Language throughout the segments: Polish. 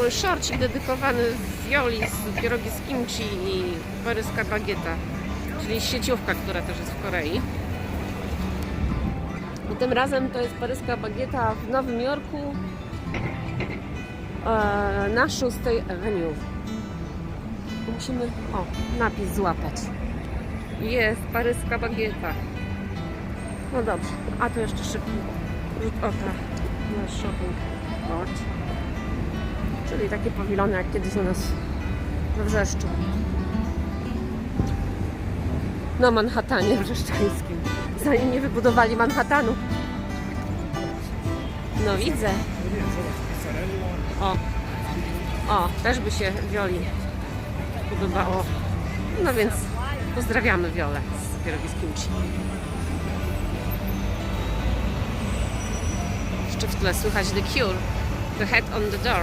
mały szorcik dedykowany Wioli z pierogi z kimchi i paryska bagieta, czyli sieciówka, która też jest w Korei. I tym razem to jest paryska bagieta w Nowym Jorku e, na 6 Avenue. Musimy, o, napis złapać. Jest paryska bagieta. No dobrze, a tu jeszcze szybki rzut oka na shopping court. Czyli takie pawilony jak kiedyś u nas we Wrzeszczu. Na Manhattanie wrzeszczańskim. Zanim nie wybudowali Manhattanu. No widzę. O, o, też by się Wioli podobało. No więc pozdrawiamy Wiolę z pierogiskiem Ci. Jeszcze w tle słychać The Cure, The Head on the Door.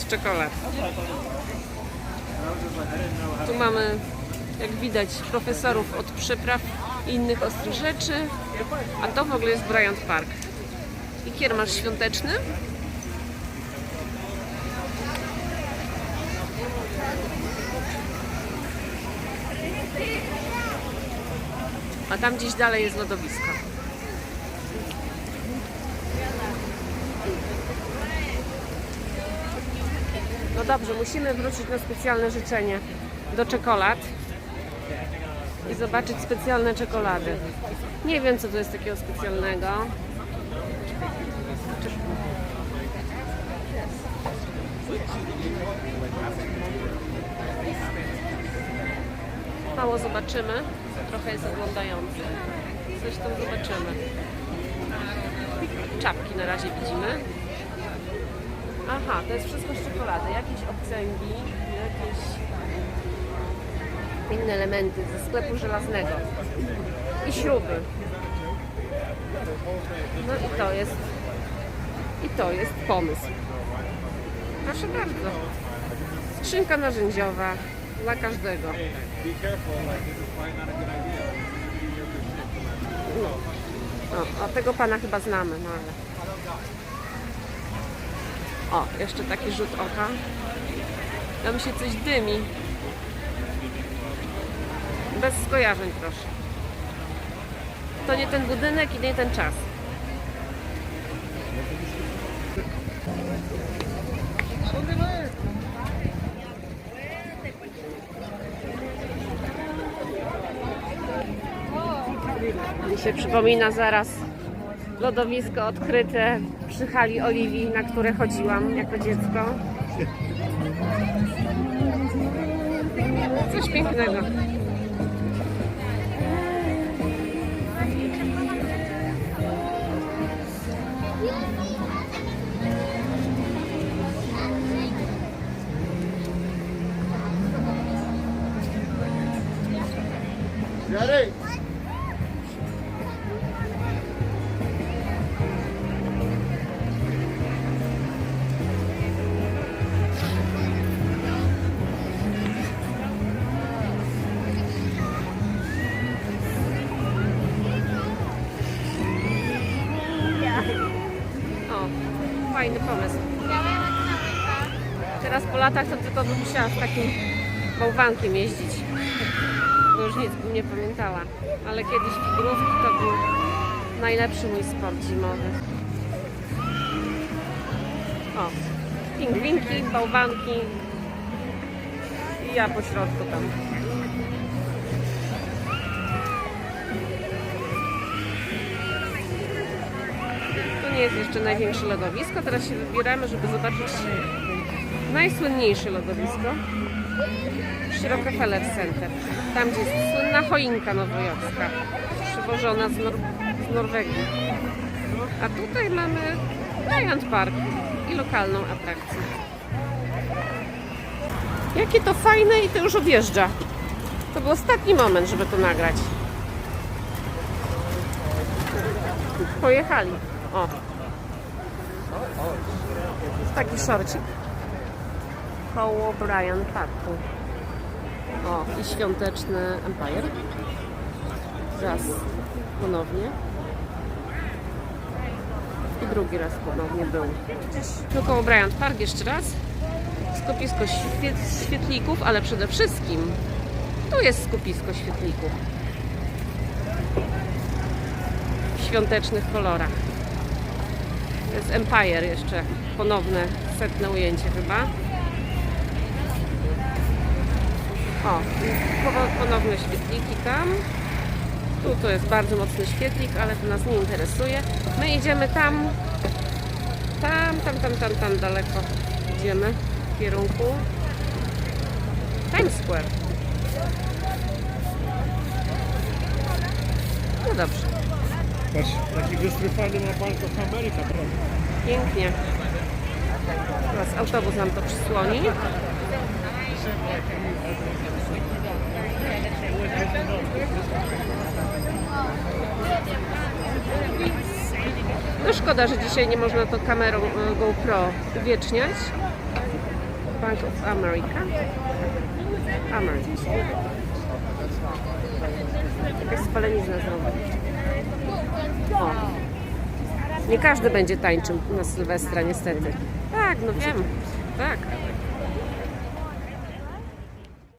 Świat czekolad. Tu mamy, jak widać, profesorów od przypraw i innych ostrych rzeczy. A to w ogóle jest Bryant Park. I kiermasz świąteczny. A tam gdzieś dalej jest lodowisko. No dobrze, musimy wrócić na specjalne życzenie do czekolad i zobaczyć specjalne czekolady. Nie wiem, co to jest takiego specjalnego. Mało zobaczymy. Trochę jest oglądający. Coś tam zobaczymy. Czapki na razie widzimy. Aha, to jest wszystko z czekolady. Jakieś obcęgi, jakieś inne elementy ze sklepu żelaznego. I śruby. No i to jest i to jest pomysł. Proszę bardzo. Skrzynka narzędziowa dla każdego. No. O, a tego pana chyba znamy, no ale. O, jeszcze taki rzut oka. Tam się coś dymi. Bez skojarzeń, proszę. To nie ten budynek i nie ten czas. Mi się przypomina zaraz lodowisko odkryte przy hali Oliwii, na które chodziłam jako dziecko. Coś pięknego. Ready? Fajny pomysł. Teraz po latach to tylko bym musiała z takim bałwankiem jeździć. Bo już nic bym nie pamiętała. Ale kiedyś figurówki to był najlepszy mój sport zimowy. O, pingwinki, bałwanki i ja po środku tam. Nie jest jeszcze największe lodowisko. Teraz się wybieramy, żeby zobaczyć Najsłynniejsze lodowisko. Przy Rockefeller Center. Tam, gdzie jest słynna choinka nowojorska. Przywożona z, Nor- z Norwegii. A tutaj mamy Giant Park i lokalną atrakcję. Jakie to fajne i to już odjeżdża. To był ostatni moment, żeby to nagrać. Pojechali. O. Taki szorcik. Koło Brian Parku. O, i świąteczny Empire. Raz ponownie. I drugi raz ponownie był. Tu koło Bryant Park jeszcze raz. Skupisko świe- świetlików, ale przede wszystkim tu jest skupisko świetlików. W świątecznych kolorach. To jest Empire jeszcze. Ponowne, setne ujęcie chyba. O, po- ponowne świetliki tam. Tu to jest bardzo mocny świetlik, ale to nas nie interesuje. My idziemy tam, tam, tam, tam, tam, tam daleko. Idziemy w kierunku Times Square. No dobrze, Patrz, taki wystryfany ma Bank of America, prawda? pięknie. Teraz autobus nam to przysłoni. No szkoda, że dzisiaj nie można to kamerą e, GoPro uwieczniać. Bank of America. America. Jakaś spalenizna znowu. Nie każdy będzie tańczył na Sylwestra, niestety. Tak, no wiem. Tak.